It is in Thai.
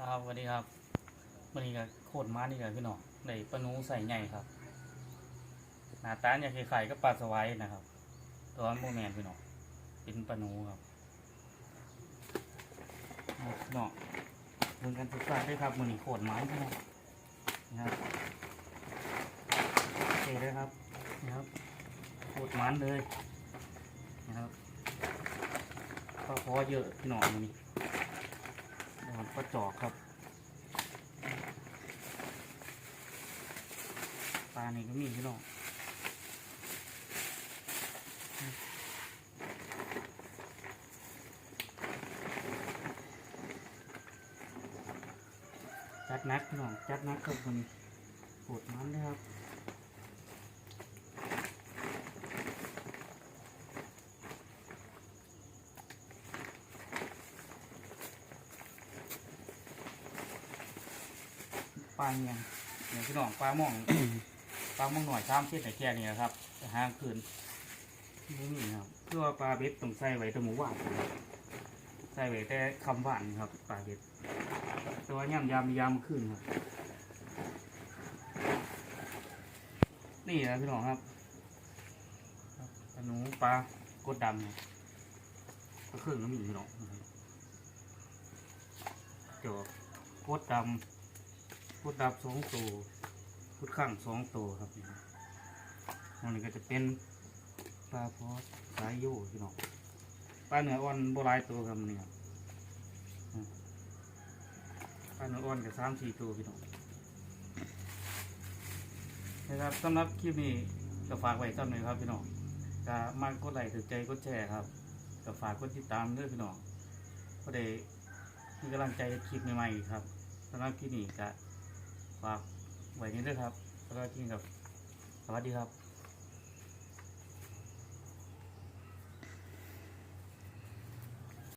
ครับสวัสดีครับวันนี้ก็โคตรมานี่กันพี่น้องได้ปนูใส่ใหญ่ครับ หน้าตาเนี่ยคล้ายๆกับปลาสวายนะครับ ตัวโมแมนพี่น้องเป็นปนูครับเอาพี่น้อเบิ่งกันสุดๆด้วยครับมือนี้โคตรมาพี่น้องนะครับโอเคเลยครับนะครับโคตรมันเลยนะครับปลาคอเยอะพี่น้องมือนี้ ปลาจอกครับ ปลานี่ก็มีพี่น้องจัดนักพี่น้องจัดนักครับคนปวดมันเลยครับ ปลาเนียงเนี่ยพี่น้องปลาหม่อง ปลาหม่องหน่อยสามเส้นแต่แค่นี้ครับแต่หางคืนไม่มีครับเพื่อว่าปลาเบ็ดต้องใส่ไว้แตะหมูหวานครับใส่ไว้แต่คำหวานครับ ปลาเบ็ดแต่ว่าย่ำยำยำขึ้นครับนี่นะพี่น้องครับปลาหนูปลากดดำเนี่ยก็เครื่องก็มีพี่น้องจอกดดำ กดดำสองตัวกดข้างสองตัวครับนี่อันนี้ก็จะเป็นปลาพอสสายโยพี่น้องปลาเนื้ออ่อนโบราณตัวครับนี่ครับปลาเนื้ออ่อนกับสามสี่ตัวพี่น้องนะครับสำหรับคลิปนี้ก็ฝากไว้ซ้ำหนึ่งครับพี่น้องก็มากกดไลค์ถือใจกดแชร์ครับก็ฝากกดติดตามด้วยพี่น้องก็ได้มีกำลังใจคลิปใหม่ๆครับสำหรับคลิปนี้ก็ ฝากไว้นี้ด้วยครับ แล้วก็กินกับสวัสดีครับ